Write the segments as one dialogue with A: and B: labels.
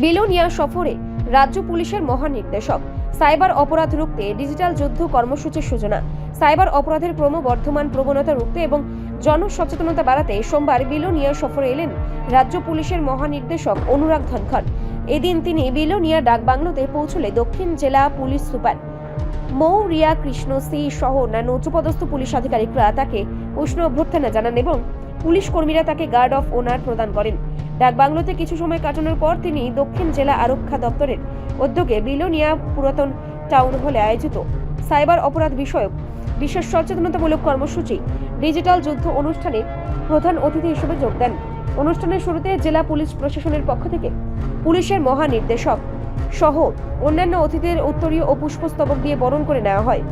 A: বিলোনিয়া সফরে রাজ্য পুলিশের মহানির্দেশক। সাইবার অপরাধ রুখতে ডিজিটাল যুদ্ধ কর্মসূচির সূচনা। সাইবার অপরাধের ক্রমবর্ধমান প্রবণতা রুখতে এবং জনসচেতনতা বাড়াতে সোমবার বিলোনিয়া সফরে এলেন রাজ্য পুলিশের মহানির্দেশক অনুরাগ ধনখড়। এদিন তিনি বিলোনিয়া ডাকবাংলোতে পৌঁছলে দক্ষিণ জেলা police super Mouriya Krishna C সহ অন্যান্য উচ্চপদস্থ পুলিশ আধিকারিকরা তাকে উষ্ণ অভ্যর্থনা জানান এবং পুলিশ কর্মীরা তাকে গার্ড অফ ওনার প্রদান করেন। ডাকবাংলোতে কিছু সময় কাটানোর পর তিনি দক্ষিণ জেলা আরক্ষা দপ্তরের উদ্যোগে বিলোনিয়া পুরাতন টাউন হলে আয়োজিত সাইবার অপরাধ বিষয়ক বিশেষ সচেতনতামূলক কর্মসূচি ডিজিটাল যুদ্ধ অনুষ্ঠানে প্রধান অতিথি হিসেবে যোগ দেন। অনুষ্ঠানের শুরুতে জেলা পুলিশ প্রশাসনের পক্ষ থেকে পুলিশের মহানির্দেশক সহ অন্যান্য অতিথিদের উত্তরীয় ও পুষ্পস্তবক দিয়ে বরণ করে নেওয়া হয়।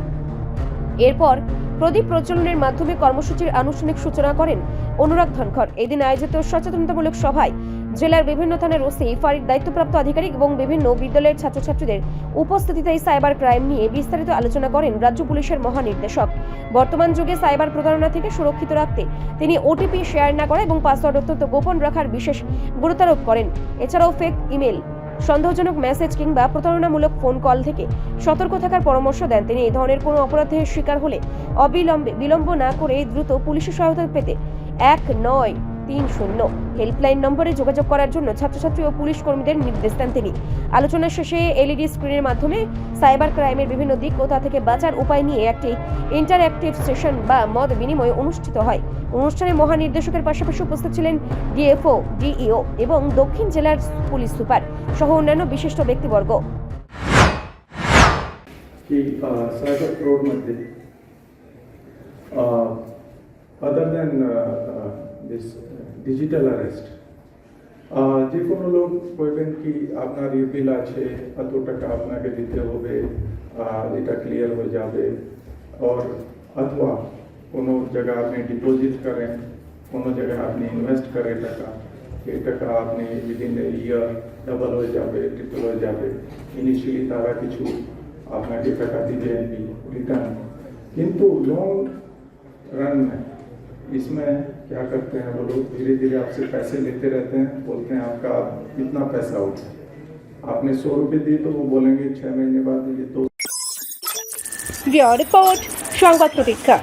A: এরপর প্রদীপ প্রজ্বলনের মাধ্যমে কর্মসূচির আনুষ্ঠানিক সূচনা করেন অনুরাগ ধনখড়। এদিন আয়োজিত সচেতনতামূলক সভায় জেলার বিভিন্ন থানার ওসি ফারির দায়িত্বপ্রাপ্ত আধিকারিক এবং বিভিন্ন বিদ্যালয়ের ছাত্রছাত্রীদের উপস্থিতিতে সাইবার ক্রাইম নিয়ে বিস্তারিত আলোচনা করেন রাজ্য পুলিশের মহানির্দেশক। বর্তমান যুগে সাইবার প্রতারণা থেকে সুরক্ষিত রাখতে তিনি ওটিপি শেয়ার না করা এবং পাসওয়ার্ড অত্যন্ত গোপন রাখার বিশেষ গুরুত্বারোপ করেন। এছাড়াও ফেক ইমেল সন্দেহজনক মেসেজ কিংবা প্রতারণামূলক ফোন কল থেকে সতর্ক থাকার পরামর্শ দেন তিনি। এই ধরনের কোনো অপরাধের শিকার হলে অবিলম্বে বিলম্ব না করে দ্রুত পুলিশের সহায়তা পেতে এক নয় তিন শূন্য হেল্পলাইন নম্বরে যোগাযোগ করার জন্য ছাত্রছাত্রী ও পুলিশ কর্মীদের নির্দেশ দেন তিনি আলোচনা শেষে এলইডি স্ক্রিনের মাধ্যমে সাইবার ক্রাইমের বিভিন্ন দিক ও তা থেকে বাঁচার উপায় নিয়ে একটি ইন্টারঅ্যাক্টিভ সেশন বা মত বিনিময় অনুষ্ঠিত হয় অনুষ্ঠানে মহানির্দেশকের পাশাপাশি উপস্থিত ছিলেন ডিএফও ডিইও এবং দক্ষিণ জেলার পুলিশ সুপার সহ অন্যান্য বিশিষ্ট ব্যক্তিবর্গ
B: की cyber फ्रॉडमध्ये other than this digital arrest যে কোনো লোক বলবেন কি আপনার এই বিল আছে এত টাকা আপনাকে দিতে হবে আহ, এটা ক্লিয়ার হয়ে যাবে और অথবা কোনো জায়গা আপনি ডিপোজিট করেন কোনো জায়গায় আপনি ইনভেস্ট করেন টাকা এই টাকা আপনি উইদিন এ ইয়ার ডাবল হয়ে যাবে ট্রিপল হয়ে যাবে ইনিশিয়ালি তারা কিছু আপনাকে টাকা দিবে रिटर्न किंतु लॉन्ग रन में इसमें क्या करते हैं वो लोग धीरे धीरे आपसे पैसे लेते रहते हैं बोलते हैं आपका कितना पैसा उठा आपने सौ रुपये दिए तो वो बोलेंगे छः महीने बाद ये दो
A: রিপোর্ট সংবাদ প্রতীক্ষা